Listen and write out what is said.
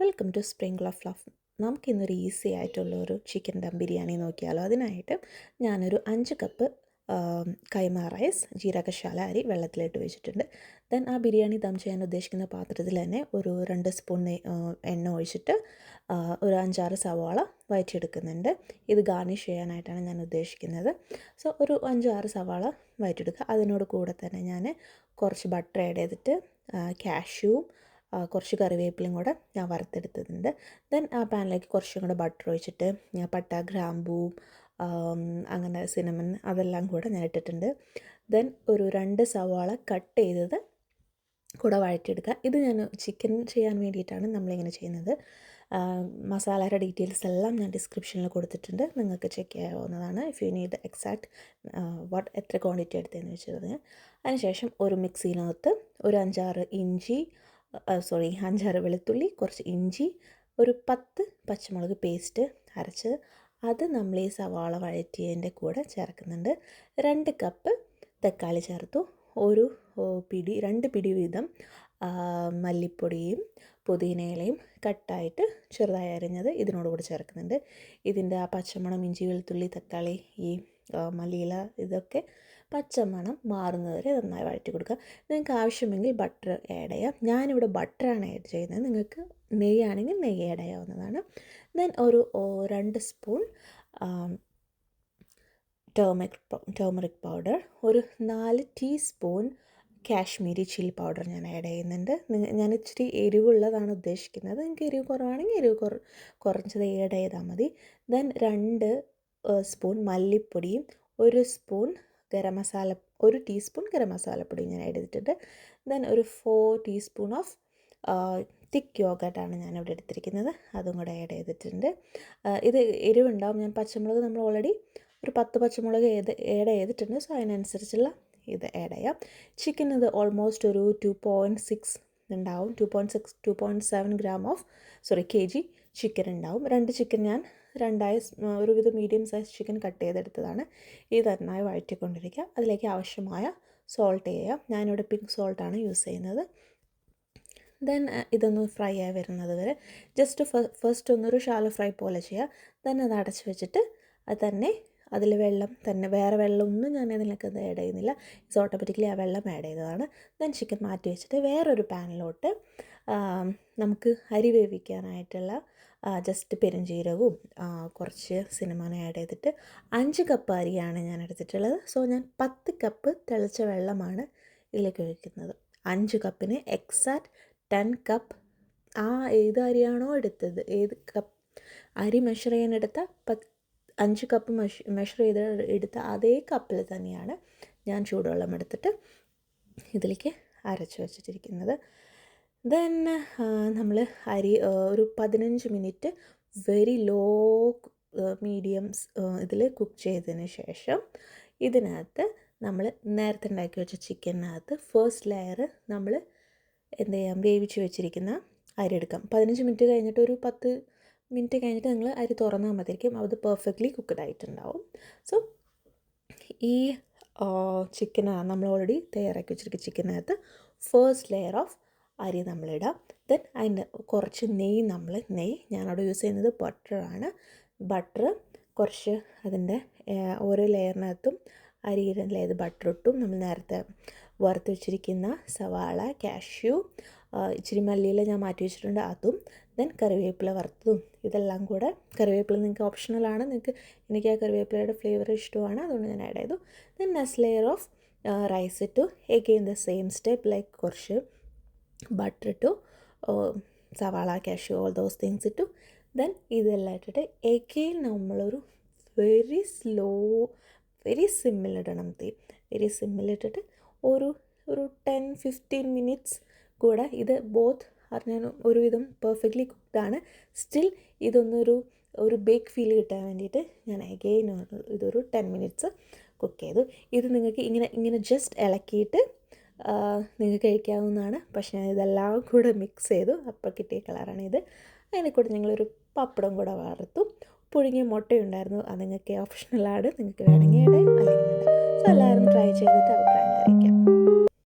Welcome to spring of ലഫ് നമുക്കിന്നൊരു easy ആയിട്ടുള്ള ഒരു ചിക്കൻ ദം ബിരിയാണി നോക്കിയാലോ. അതിനായിട്ട് ഞാനൊരു അഞ്ച് കപ്പ് കൈമ റൈസ് ജീരകശാല അരി വെള്ളത്തിലിട്ട് വെച്ചിട്ടുണ്ട്. ദെൻ ആ ബിരിയാണി ദം ചെയ്യാൻ ഉദ്ദേശിക്കുന്ന പാത്രത്തിൽ തന്നെ ഒരു രണ്ട് സ്പൂൺ എണ്ണ ഒഴിച്ചിട്ട് ഒരു അഞ്ചാറ് സവാള വയറ്റിയെടുക്കുന്നുണ്ട്. ഇത് ഗാർണിഷ് ചെയ്യാനായിട്ടാണ് ഞാൻ ഉദ്ദേശിക്കുന്നത്. സോ ഒരു അഞ്ചാറ് സവാള വയറ്റിയെടുക്കുക. അതിനോട് കൂടെ തന്നെ ഞാൻ കുറച്ച് ബട്ടർ ആഡ് ചെയ്തിട്ട് കാഷ്യൂവും കുറച്ച് കറിവേപ്പിലയും കൂടെ ഞാൻ വറുത്തെടുത്തിട്ടുണ്ട്. ദെൻ ആ പാനിലേക്ക് കുറച്ചും കൂടെ ബട്ടർ ഒഴിച്ചിട്ട് ഞാൻ പട്ട ഗ്രാമ്പൂവും അങ്ങനെ സിനമൻ അതെല്ലാം കൂടെ ഞാൻ ഇട്ടിട്ടുണ്ട്. ദെൻ ഒരു രണ്ട് സവാള കട്ട് ചെയ്തത് കൂടെ വഴറ്റിയെടുക്കുക. ഇത് ഞാൻ ചിക്കൻ ചെയ്യാൻ വേണ്ടിയിട്ടാണ് നമ്മളിങ്ങനെ ചെയ്യുന്നത്. മസാലയുടെ ഡീറ്റെയിൽസ് എല്ലാം ഞാൻ ഡിസ്ക്രിപ്ഷനിൽ കൊടുത്തിട്ടുണ്ട്. നിങ്ങൾക്ക് ചെക്ക് ചെയ്യാവുന്നതാണ്. If you need exact what എത്ര ക്വാണ്ടിറ്റി എടുത്തതെന്ന് വെച്ചത് അതിനുശേഷം ഒരു മിക്സിനകത്ത് ഒരു അഞ്ചാറ് ഇഞ്ചി സോറി അഞ്ചാറ് വെളുത്തുള്ളി കുറച്ച് ഇഞ്ചി ഒരു പത്ത് പച്ചമുളക് പേസ്റ്റ് അരച്ച് അത് നമ്മൾ ഈ സവാള വഴറ്റിയതിന്റെ കൂടെ ചേർക്കുന്നുണ്ട്. രണ്ട് കപ്പ് തക്കാളി ചേർത്തു. ഒരു പിടി രണ്ട് പിടി വീതം മല്ലിപ്പൊടിയും പുതിനയിലയും കട്ടായിട്ട് ചെറുതായി അരിഞ്ഞത് ഇതിനോട് കൂടെ ചേർക്കുന്നുണ്ട്. ഇതിന്റെ ആ പച്ചമണം ഇഞ്ചി വെളുത്തുള്ളി തക്കാളി ഈ മല്ലിയില ഇതൊക്കെ പച്ചമണം മാറുന്നത് വരെ നന്നായി വഴറ്റി കൊടുക്കുക. നിങ്ങൾക്ക് ആവശ്യമെങ്കിൽ ബട്ടർ ആഡ് ചെയ്യാം. ഞാനിവിടെ ബട്ടറാണ് ആഡ് ചെയ്യുന്നത്. നിങ്ങൾക്ക് നെയ്യാണെങ്കിൽ നെയ്യ് ആഡ് ചെയ്യാവുന്നതാണ്. ദെൻ ഒരു രണ്ട് സ്പൂൺ ടേമറിക് ടേമറിക് പൗഡർ ഒരു നാല് ടീസ്പൂൺ കാശ്മീരി ചില്ലി പൗഡർ ഞാൻ ആഡ് ചെയ്യുന്നുണ്ട്. ഞാൻ ഇച്ചിരി എരിവുള്ളതാണ് ഉദ്ദേശിക്കുന്നത്. നിങ്ങൾക്ക് എരിവ് കുറവാണെങ്കിൽ എരിവ് കുറ കുറച്ചത് ആഡ് ചെയ്താൽ മതി. ദെൻ രണ്ട് സ്പൂൺ മല്ലിപ്പൊടിയും ഒരു സ്പൂൺ ഗരം മസാല ഒരു ടീസ്പൂൺ ഗരം മസാലപ്പൊടി ഞാൻ ആഡ് ചെയ്തിട്ടുണ്ട്. ദെൻ ഒരു ഫോർ ടീസ്പൂൺ ഓഫ് തിക്ക് യോഗട്ടാണ് ഞാൻ ഇവിടെ എടുത്തിരിക്കുന്നത്. അതും കൂടെ ആഡ് ചെയ്തിട്ടുണ്ട്. ഇത് എരിവുണ്ടാവും. ഞാൻ പച്ചമുളക് നമ്മൾ ഓൾറെഡി ഒരു പത്ത് പച്ചമുളക് ഏത് ആഡ് ചെയ്തിട്ടുണ്ട്. സോ അതിനനുസരിച്ചുള്ള ഇത് ആഡ് ചെയ്യാം. ചിക്കൻ ഇത് ഓൾമോസ്റ്റ് ഒരു ടു പോയിന്റ് സിക്സ് ഉണ്ടാവും. Two point six two point seven gram of sorry K G chicken ഉണ്ടാവും. രണ്ട് ചിക്കൻ ഞാൻ രണ്ടായി ഒരുവിധം മീഡിയം സൈസ് ചിക്കൻ കട്ട് ചെയ്തെടുത്തതാണ്. ഈ നന്നായി വഴറ്റിക്കൊണ്ടിരിക്കുക. അതിലേക്ക് ആവശ്യമായ സോൾട്ട് ചെയ്യുക ഞാനിവിടെ പിങ്ക് സോൾട്ടാണ് യൂസ് ചെയ്യുന്നത്. ദെൻ ഇതൊന്ന് ഫ്രൈ ആയി വരുന്നത് വരെ. ജസ്റ്റ് ഫസ്റ്റ് ഒന്നൊരു ഷാലോ ഫ്രൈ പോലെ ചെയ്യുക. ദെൻ അത് അടച്ച് വെച്ചിട്ട് അത് തന്നെ അതിൽ വെള്ളം തന്നെ വേറെ വെള്ളമൊന്നും ഞാൻ അതിലേക്ക് അത് ആഡ് ചെയ്യുന്നില്ല. ഇറ്റ്സ് ഓട്ടോമാറ്റിക്കലി ആ വെള്ളം ആഡ് ചെയ്തതാണ്. ദെൻ ചിക്കൻ മാറ്റി വെച്ചിട്ട് വേറൊരു പാനിലോട്ട് നമുക്ക് അരി വേവിക്കാനായിട്ടുള്ള ജസ്റ്റ് പെരുംജീരകവും കുറച്ച് സിനിമാന ആഡ് ചെയ്തിട്ട് അഞ്ച് കപ്പ് അരിയാണ് ഞാൻ എടുത്തിട്ടുള്ളത്. സോ ഞാൻ പത്ത് കപ്പ് തിളച്ച വെള്ളമാണ് ഇതിലേക്ക് ഒഴിക്കുന്നത്. അഞ്ച് കപ്പിന് എക്സാക്ട് ടെൻ കപ്പ് ആ ഏത് അരിയാണോ എടുത്തത്? ഏത് കപ്പ് അരി മെഷർ ചെയ്യാൻ എടുത്ത പത്ത് അഞ്ച് കപ്പ് മെഷ് മെഷർ ചെയ്ത് എടുത്ത അതേ കപ്പിൽ തന്നെയാണ് ഞാൻ ചൂടുവെള്ളം എടുത്തിട്ട് ഇതിലേക്ക് അരച്ച് വെച്ചിട്ടിരിക്കുന്നത്. ദെൻ നമ്മൾ അരി ഒരു പതിനഞ്ച് മിനിറ്റ് വെരി ലോ മീഡിയം ഇതിൽ കുക്ക് ചെയ്തതിന് ശേഷം ഇതിനകത്ത് നമ്മൾ നേരത്തെ ഉണ്ടാക്കി വെച്ച ചിക്കനകത്ത് ഫസ്റ്റ് ലെയർ നമ്മൾ എന്ത് ചെയ്യാം വേവിച്ച് വെച്ചിരിക്കുന്ന അരി എടുക്കാം. പതിനഞ്ച് മിനിറ്റ് കഴിഞ്ഞിട്ട് ഒരു പത്ത് മിനിറ്റ് കഴിഞ്ഞിട്ട് നിങ്ങൾ അരി തുറന്നാൽ മതിയായിരിക്കും. അത് പെർഫെക്റ്റ്ലി കുക്ക്ഡ് ആയിട്ടുണ്ടാവും. സോ ഈ ചിക്കനാണ് നമ്മൾ ഓൾറെഡി തയ്യാറാക്കി വെച്ചിരിക്കുന്ന ചിക്കനകത്ത് ഫേസ്റ്റ് ലെയർ ഓഫ് അരി നമ്മളിടാം. ദെൻ അതിന്റെ കുറച്ച് നെയ്യ് നമ്മൾ നെയ്യ് ഞാനവിടെ യൂസ് ചെയ്യുന്നത് ബട്ടറാണ് ബട്ടർ കുറച്ച് അതിന്റെ ഓരോ ലെയറിനകത്തും അരിയിലെ ബട്ടർ ഇട്ടും. നമ്മൾ നേരത്തെ വറുത്ത് വെച്ചിരിക്കുന്ന സവാള കാഷ്യൂ ഇച്ചിരി മല്ലിയില ഞാൻ മാറ്റി വെച്ചിട്ടുണ്ട് അതും. ദെൻ കറിവേപ്പില വറുത്തതും. ഇതെല്ലാം കൂടെ കറിവേപ്പില നിങ്ങൾക്ക് ഓപ്ഷണലാണ് നിങ്ങൾക്ക് എനിക്ക് ആ കറിവേപ്പിലയുടെ ഫ്ലേവർ ഇഷ്ടമാണ്. അതുകൊണ്ട് ഞാൻ ആഡ് ചെയ്തു. Then next layer of rice ഇട്ടു. Again the same step like കുറച്ച് ബട്ടർ ഇട്ടു സവാള കാഷ്യൂ ഓൾ ദോസ് തിങ്സ് ഇട്ടു. ദെൻ ഇതെല്ലാം ഇട്ടിട്ട് എഗെയിൻ നമ്മളൊരു വെരി സ്ലോ വെരി സിമ്മിലിടണം തീ. വെരി സിമ്മിലിട്ടിട്ട് ഒരു ഒരു ടെൻ ഫിഫ്റ്റീൻ മിനിറ്റ്സ് കൂടെ ഇത് ബോത്ത് അറിഞ്ഞാൽ ഒരുവിധം പെർഫെക്റ്റ്ലി കുക്ക്ഡാണ് സ്റ്റിൽ ഇതൊന്നൊരു ഒരു ബേക്ക് ഫീൽ കിട്ടാൻ വേണ്ടിയിട്ട് ഞാൻ അഗെയിൻ ഇതൊരു ടെൻ മിനിറ്റ്സ് കുക്ക് ചെയ്തു. ഇത് നിങ്ങൾക്ക് ഇങ്ങനെ ഇങ്ങനെ ജസ്റ്റ് ഇളക്കിയിട്ട് നിങ്ങൾക്ക് കഴിക്കാവുന്നതാണ്. പക്ഷേ ഞാൻ ഇതെല്ലാം കൂടെ മിക്സ് ചെയ്തു. അപ്പോൾ കിട്ടിയ കളറാണ് ഇത്. അതിനെ കൂടെ ഞങ്ങളൊരു പപ്പടം കൂടെ വറുത്തു. പുഴുങ്ങിയ മുട്ടയുണ്ടായിരുന്നു. അത് നിങ്ങൾക്ക് ഓപ്ഷണലാണ് നിങ്ങൾക്ക് വേണമെങ്കിൽ അല്ലെങ്കിൽ സോ എല്ലാവരും ട്രൈ ചെയ്തിട്ട് അഭിപ്രായം അറിയിക്കാം.